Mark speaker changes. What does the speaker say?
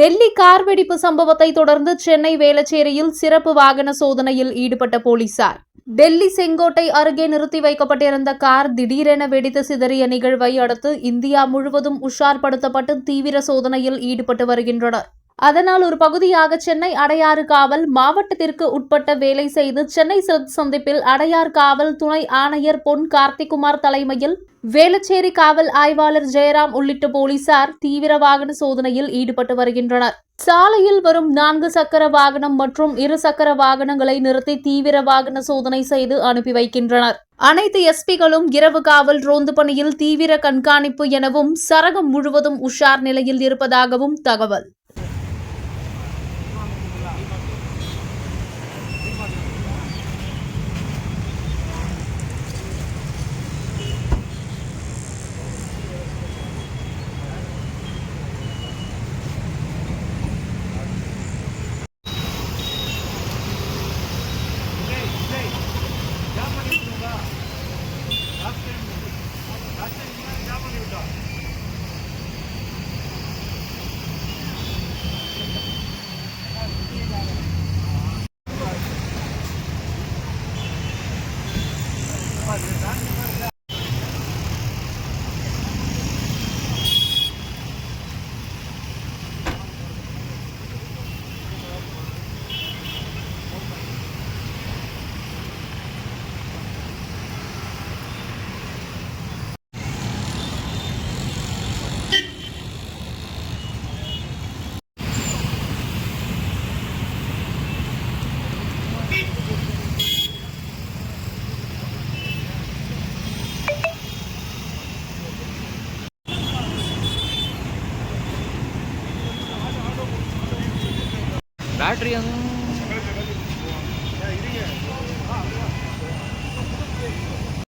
Speaker 1: Delhi car வெடிப்பு சம்பவத்தை தொடர்ந்து சென்னை வேளச்சேரியில் சிறப்பு வாகன சோதனையில் ஈடுபட்ட போலீசார். டெல்லி செங்கோட்டை அருகே நிறுத்தி வைக்கப்பட்டிருந்த கார் திடீரென வெடித்து சிதறிய நிகழ்வை அடுத்து இந்தியா முழுவதும் உஷார்படுத்தப்பட்டு தீவிர சோதனையில் ஈடுபட்டு வருகின்றனர். அதனால் ஒரு பகுதியாக சென்னை அடையாறு காவல் மாவட்டத்திற்கு உட்பட்ட வேலை செய்து சென்னை சந்திப்பில் அடையார் காவல் துணை ஆணையர் பொன் கார்த்திகுமார் தலைமையில் வேளச்சேரி காவல் ஆய்வாளர் ஜெயராம் உள்ளிட்ட போலீசார் தீவிர வாகன சோதனையில் ஈடுபட்டு வருகின்றனர். சாலையில் வரும் நான்கு சக்கர வாகனம் மற்றும் இரு சக்கர வாகனங்களை நிறுத்தி தீவிர வாகன சோதனை செய்து அனுப்பி வைக்கின்றனர். அனைத்து எஸ்பிகளும் இரவு காவல் ரோந்து பணியில் தீவிர கண்காணிப்பு எனவும் சரகம் முழுவதும் உஷார் நிலையில் இருப்பதாகவும் தகவல்.
Speaker 2: Thank you. Adrian